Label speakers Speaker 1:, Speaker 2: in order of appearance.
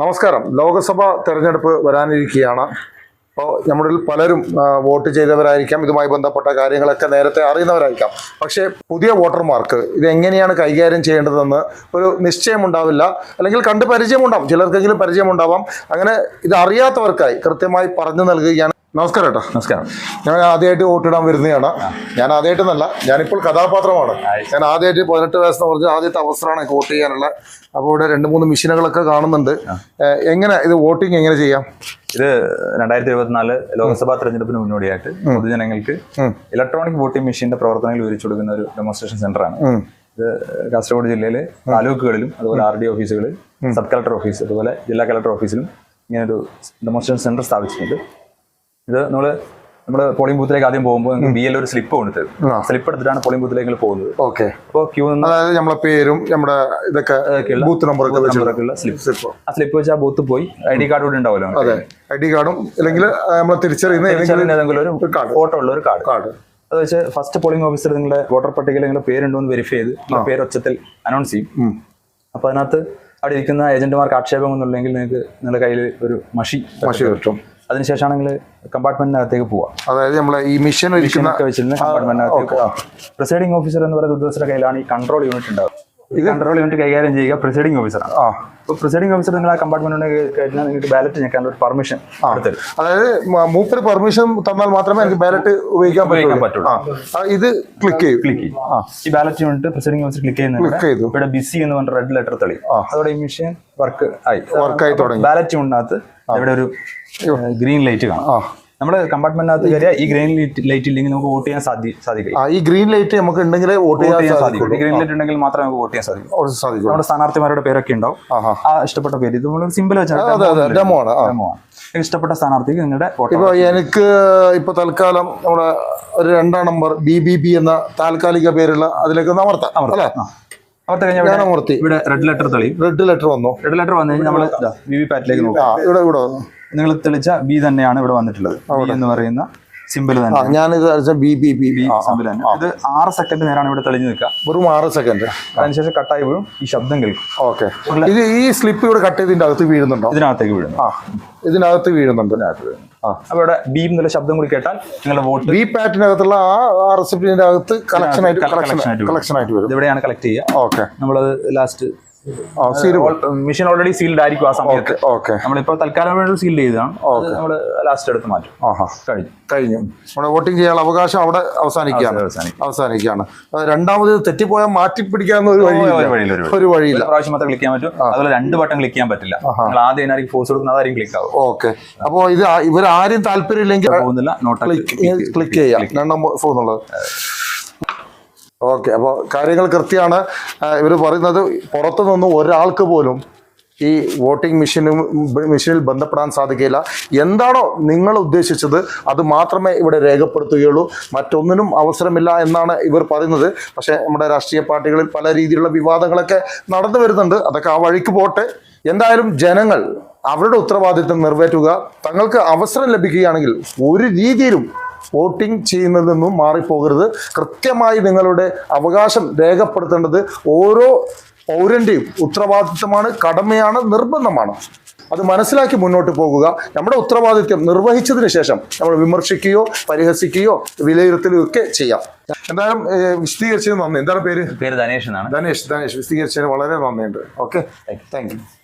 Speaker 1: നമസ്കാരം. ലോക്സഭ തെരഞ്ഞെടുപ്പ് വരാനിരിക്കുകയാണ്. അപ്പോൾ നമ്മളിൽ പലരും വോട്ട് ചെയ്തവരായിരിക്കാം. ഇതുമായി ബന്ധപ്പെട്ട കാര്യങ്ങളൊക്കെ നേരത്തെ അറിയുന്നവരായിരിക്കാം. പക്ഷേ പുതിയ വോട്ടർമാർക്ക് ഇത് എങ്ങനെയാണ് കൈകാര്യം ചെയ്യേണ്ടതെന്ന് ഒരു നിശ്ചയമുണ്ടാവില്ല. അല്ലെങ്കിൽ കണ്ട് പരിചയമുണ്ടാവും. ചിലർക്കെങ്കിലും പരിചയമുണ്ടാവാം. അങ്ങനെ ഇത് അറിയാത്തവർക്കായി കൃത്യമായി പറഞ്ഞു നൽകുകയാണ് നമസ്കാരം ഏട്ടാ.
Speaker 2: നമസ്കാരം.
Speaker 1: ഞാൻ ആദ്യമായിട്ട് വോട്ടിടാൻ വരുന്നതാണ് ഞാൻ ആദ്യമായിട്ടെന്നല്ല ഞാനിപ്പോൾ കഥാപാത്രമാണ്. ഞാൻ ആദ്യമായിട്ട് പതിനെട്ട് വയസ്സെന്ന് പറഞ്ഞ ആദ്യത്തെ അവസരമാണ് വോട്ട് ചെയ്യാനുള്ള. അപ്പോൾ ഇവിടെ രണ്ട് മൂന്ന് മെഷീനുകളൊക്കെ കാണുന്നുണ്ട്. എങ്ങനെ ഇത് വോട്ടിംഗ് എങ്ങനെ ചെയ്യാം?
Speaker 2: ഇത് രണ്ടായിരത്തി ഇരുപത്തിനാല് ലോക്സഭാ തെരഞ്ഞെടുപ്പിന് മുന്നോടിയായിട്ട് പൊതുജനങ്ങൾക്ക് ഇലക്ട്രോണിക് വോട്ടിംഗ് മെഷീന്റെ പ്രവർത്തനങ്ങൾ വിവരിച്ചു കൊടുക്കുന്ന ഒരു ഡെമോൺസ്ട്രേഷൻ സെന്ററാണ്. ഇത് കാസർഗോഡ് ജില്ലയിലെ താലൂക്കുകളിലും അതുപോലെ ആർ ഡി ഓഫീസുകളിൽ സബ് കളക്ടർ ഓഫീസ് അതുപോലെ ജില്ലാ കളക്ടർ ഓഫീസിലും ഇങ്ങനെ ഒരു ഡെമോൺസ്ട്രേഷൻ സെന്റർ സ്ഥാപിച്ചിട്ടുണ്ട്. ഇത് നമ്മൾ നമ്മുടെ പോളിംഗ് ബൂത്തിലേക്ക് ആദ്യം പോകുമ്പോൾ ബി എൽ ഒരു സ്ലിപ്പ് കൊണ്ട്
Speaker 1: തരും
Speaker 2: സ്ലിപ്പ് എടുത്തിട്ടാണ് പോളിംഗ് ബൂത്തിലേക്ക് പോകുന്നത്.
Speaker 1: ഓക്കെ
Speaker 2: അപ്പോൾ ക്യൂ
Speaker 1: അതായത് നമ്മളെ പേരും നമ്മുടെ ഇതൊക്കെ ബൂത്ത് നമ്പറൊക്കെ
Speaker 2: സ്ലിപ്പ് ആ സ്ലിപ്പ് വെച്ച് ആ ബൂത്ത് പോയി. ഐ ഡി കാർഡ് കൂടെ ഉണ്ടാവുമല്ലോ
Speaker 1: അതെ. ഐ ഡി കാർഡും അല്ലെങ്കിൽ നമ്മൾ തിരിച്ചറിയുന്ന ഏതെങ്കിലും
Speaker 2: ഒരു
Speaker 1: കാർഡ്
Speaker 2: ഫോട്ടോ ഉള്ള ഒരു കാർഡ്
Speaker 1: കാർഡ്
Speaker 2: അത് വെച്ച് ഫസ്റ്റ് പോളിംഗ് ഓഫീസർ നിങ്ങളുടെ വോട്ടർ പട്ടികയിൽ നിങ്ങളുടെ പേരുണ്ടോ എന്ന് വെരിഫൈ ചെയ്ത് പേര് ഒച്ചത്തിൽ അനൗൺസ് ചെയ്യും.
Speaker 1: അപ്പൊ
Speaker 2: അപ്പോൾ അതിനകത്ത് അവിടെ ഇരിക്കുന്ന ഏജന്റുമാർക്ക് ആക്ഷേപം ഒന്നുമില്ലെങ്കിൽ നിങ്ങൾക്ക് നിങ്ങളുടെ കയ്യിൽ ഒരു മഷി
Speaker 1: മഷി കിട്ടും.
Speaker 2: അതിനുശേഷമാണ് നിങ്ങൾ കമ്പാർട്ട്മെന്റിനകത്തേക്ക് പോവുക
Speaker 1: അതായത് നമ്മളെ ഈ മിഷൻ ഇരിക്കുന്ന
Speaker 2: വെച്ചിരുന്ന കമ്പാർട്ട്മെന്റിനകത്തേക്ക്
Speaker 1: ഓക്കെ.
Speaker 2: പ്രിസൈഡിംഗ് ഓഫീസർ എന്ന് പറയുന്ന ഉദ്യോഗസ്ഥരുടെ കയ്യിലാണ് ഈ കൺട്രോൾ യൂണിറ്റ് ഉണ്ടാവുക. ഈ കൺട്രോൾ യൂണിറ്റ് കൈകാര്യം ചെയ്യുക പ്രിസൈഡിംഗ് ഓഫീസറാണ്
Speaker 1: ആ.
Speaker 2: അപ്പോൾ പ്രിസൈഡിംഗ് ഓഫീസർ നിങ്ങൾ ആ കമ്പാർട്ട്മെന്റ് കഴിഞ്ഞാൽ നിങ്ങൾക്ക് ബാലറ്റ് ഞെക്കാനുള്ള ഒരു പെർമിഷൻ
Speaker 1: അതായത് മൂപ്പര് പെർമിഷൻ തന്നാൽ മാത്രമേ എനിക്ക് ബാലറ്റ് ഉപയോഗിക്കാൻ പറ്റുള്ളൂ. ഇത് ക്ലിക്ക് ചെയ്യും.
Speaker 2: ക്ലിക്ക് ചെയ്യും. ഈ ballot unit presiding officer click ചെയ്യുന്ന
Speaker 1: ക്ലിക്ക് ചെയ്തു.
Speaker 2: ഇവിടെ ബിസി എന്ന് പറഞ്ഞ റെഡ് ലെറ്റർ തെളി
Speaker 1: ആ.
Speaker 2: അതോടെ ഈ മെഷീൻ വർക്ക് ആയി.
Speaker 1: വർക്കായി തുടങ്ങി.
Speaker 2: ബാലറ്റ് യൂണിനകത്ത് ഇവിടെ ഒരു ഗ്രീൻ ലൈറ്റ് കാണാം.
Speaker 1: ആ
Speaker 2: നമ്മൾ കമ്പാർട്ട്മെന്റിനകത്ത് കയറിയ ഈ ഗ്രീൻ ലൈറ്റ് ഇല്ലെങ്കിൽ നമുക്ക് വോട്ട് ചെയ്യാൻ സാധിക്കും
Speaker 1: ഈ ഗ്രീൻ ലൈറ്റ് നമുക്ക് ഉണ്ടെങ്കിൽ വോട്ട് ചെയ്യാൻ
Speaker 2: സാധിക്കും ഗ്രീൻ ലൈറ്റ് ഉണ്ടെങ്കിൽ മാത്രമേ നമുക്ക് വോട്ട് ചെയ്യാൻ സാധിക്കും. നമ്മുടെ സ്ഥാനാർത്ഥിമാരുടെ പേരൊക്കെ ഉണ്ടാവും. ആ ഇഷ്ടപ്പെട്ട പേര് ഇത് നമ്മൾ സിമ്പിൾ
Speaker 1: വെച്ചാണ്. ഡെമോ ആണ്.
Speaker 2: ഇഷ്ടപ്പെട്ട സ്ഥാനാർത്ഥിക്ക് നിങ്ങളുടെ
Speaker 1: ഇപ്പൊ എനിക്ക് ഇപ്പൊ തൽക്കാലം നമ്മുടെ ഒരു രണ്ടാം നമ്പർ ബി ബി ബി എന്ന താൽക്കാലിക പേരുള്ള അതിലേക്ക് ഒന്ന് അമർത്താം. അല്ലേ?
Speaker 2: ഇവിടെ റെഡ് ലെറ്റർ തെളിയും
Speaker 1: റെഡ് ലെറ്റർ വന്നു.
Speaker 2: റെഡ് ലെറ്റർ വന്നു കഴിഞ്ഞാൽ നമ്മൾ വി വി പാറ്റിലേക്ക് നോക്കാം.
Speaker 1: ഇവിടെ ഇവിടെ
Speaker 2: നിങ്ങൾ തെളിച്ച ബി തന്നെയാണ് ഇവിടെ വന്നിട്ടുള്ളത്. എന്ന് പറയുന്ന സിമ്പിൾ തന്നെ.
Speaker 1: ഞാനിത് അടിച്ച ബി
Speaker 2: സിമ്പിൾ തന്നെ. ഇത് ആറ് സെക്കൻഡ് നേരാണ് ഇവിടെ തെളിഞ്ഞു നിൽക്കുക.
Speaker 1: വെറും ആറ് സെക്കൻഡ്
Speaker 2: അതിനുശേഷം കട്ടായി വീഴും. ഈ ശബ്ദം കേൾക്കും.
Speaker 1: ഓക്കെ. ഇത് ഈ സ്ലിപ്പ് ഇവിടെ കട്ട് ചെയ്തതിന്റെ അകത്ത് വീഴുന്നുണ്ടോ?
Speaker 2: ഇതിനകത്തേക്ക് വീഴും
Speaker 1: ആ ഇതിനകത്ത് വീഴുന്നുണ്ട്.
Speaker 2: അവിടെ ബീം എന്നുള്ള ശബ്ദം കൂടി കേട്ടാൽ നിങ്ങളുടെ വോട്ട്
Speaker 1: ബി പാറ്റിനകത്തുള്ള ആ ആ റെസിപ്റ്റിന്റെ അകത്ത് കളക്ഷൻ ആയിട്ട് കളക്ഷൻ
Speaker 2: ആയിട്ട് വരും. ഇവിടെയാണ് കളക്ട് ചെയ്യുക.
Speaker 1: ഓക്കെ.
Speaker 2: നമ്മളത് ലാസ്റ്റ് മെഷീൻ ഓൾറെഡി സീൽഡ് ആയിരിക്കും ആ സമയത്ത്.
Speaker 1: ഓക്കെ
Speaker 2: നമ്മളിപ്പോ തൽക്കാലം വേണ്ടി സീൽഡ് ചെയ്തതാണ് നമ്മൾ ലാസ്റ്റ് എടുത്ത് മാറ്റും. കഴിഞ്ഞു.
Speaker 1: കഴിഞ്ഞു. നമ്മുടെ വോട്ടിംഗ് ചെയ്യാനുള്ള അവകാശം അവിടെ അവസാനിക്കുകയാണ്.
Speaker 2: അവസാനിക്കും.
Speaker 1: അവസാനിക്കുകയാണ്. രണ്ടാമത് തെറ്റിപ്പോയാൽ മാറ്റി പിടിക്കാവുന്ന ഒരു വഴിയില്ല.
Speaker 2: ഒരു
Speaker 1: വഴിയില്ല.
Speaker 2: പ്രാവശ്യം മാത്രം ക്ലിക്ക് ചെയ്യാൻ പറ്റും. അതുപോലെ രണ്ട് ബട്ടൺ ക്ലിക്ക് ചെയ്യാൻ പറ്റില്ല. നിങ്ങൾ ആദ്യം അതിനായിരിക്കും ഫോഴ്സ് കൊടുക്കുന്നത് അതായിരിക്കും ക്ലിക്ക് ആവും
Speaker 1: ഓക്കെ അപ്പോ ഇത് ഇവർ ആരും താല്പര്യമില്ലെങ്കിൽ
Speaker 2: പോകുന്നില്ല. നോട്ട്
Speaker 1: ക്ലിക്ക് ക്ലിക്ക് ചെയ്യാം. രണ്ടാം ഫോന്നുള്ളത് ഓക്കെ അപ്പോൾ കാര്യങ്ങൾ കൃത്യമാണ്. ഇവർ പറയുന്നത് പുറത്തു നിന്ന് ഒരാൾക്ക് പോലും ഈ വോട്ടിംഗ് മെഷീനും മെഷീനിൽ ബന്ധപ്പെടാൻ സാധിക്കില്ല. എന്താണോ നിങ്ങൾ ഉദ്ദേശിച്ചത് അത് മാത്രമേ ഇവിടെ രേഖപ്പെടുത്തുകയുള്ളൂ. മറ്റൊന്നിനും അവസരമില്ല എന്നാണ് ഇവർ പറയുന്നത്. പക്ഷേ നമ്മുടെ രാഷ്ട്രീയ പാർട്ടികളിൽ പല രീതിയിലുള്ള വിവാദങ്ങളൊക്കെ നടന്നു വരുന്നുണ്ട്. അതൊക്കെ ആ വഴിക്ക് പോട്ടെ. എന്തായാലും ജനങ്ങൾ അവരുടെ ഉത്തരവാദിത്വം നിറവേറ്റുക തങ്ങൾക്ക് അവസരം ലഭിക്കുകയാണെങ്കിൽ ഒരു രീതിയിലും വോട്ടിംഗ് ചെയ്യുന്നതിൽ നിന്നും മാറിപ്പോകരുത്. കൃത്യമായി നിങ്ങളുടെ അവകാശം രേഖപ്പെടുത്തേണ്ടത് ഓരോ പൗരന്റെയും ഉത്തരവാദിത്തമാണ് കടമയാണ് നിർബന്ധമാണ്. അത് മനസ്സിലാക്കി മുന്നോട്ട് പോകുക. നമ്മുടെ ഉത്തരവാദിത്വം നിർവഹിച്ചതിന് ശേഷം നമ്മൾ വിമർശിക്കുകയോ പരിഹസിക്കുകയോ വിലയിരുത്തലോ ഒക്കെ ചെയ്യാം. എന്തായാലും വിശദീകരിച്ചതിന് വിശദീകരിച്ചത് നന്ദി. എന്താണ് പേര്?
Speaker 2: പേര് ധനേഷ് എന്നാണ്.
Speaker 1: ധനേഷ് ധനേഷ്. വിശദീകരിച്ചതിന് വളരെ നന്ദിയുണ്ട്. ഓക്കെ? Thank you.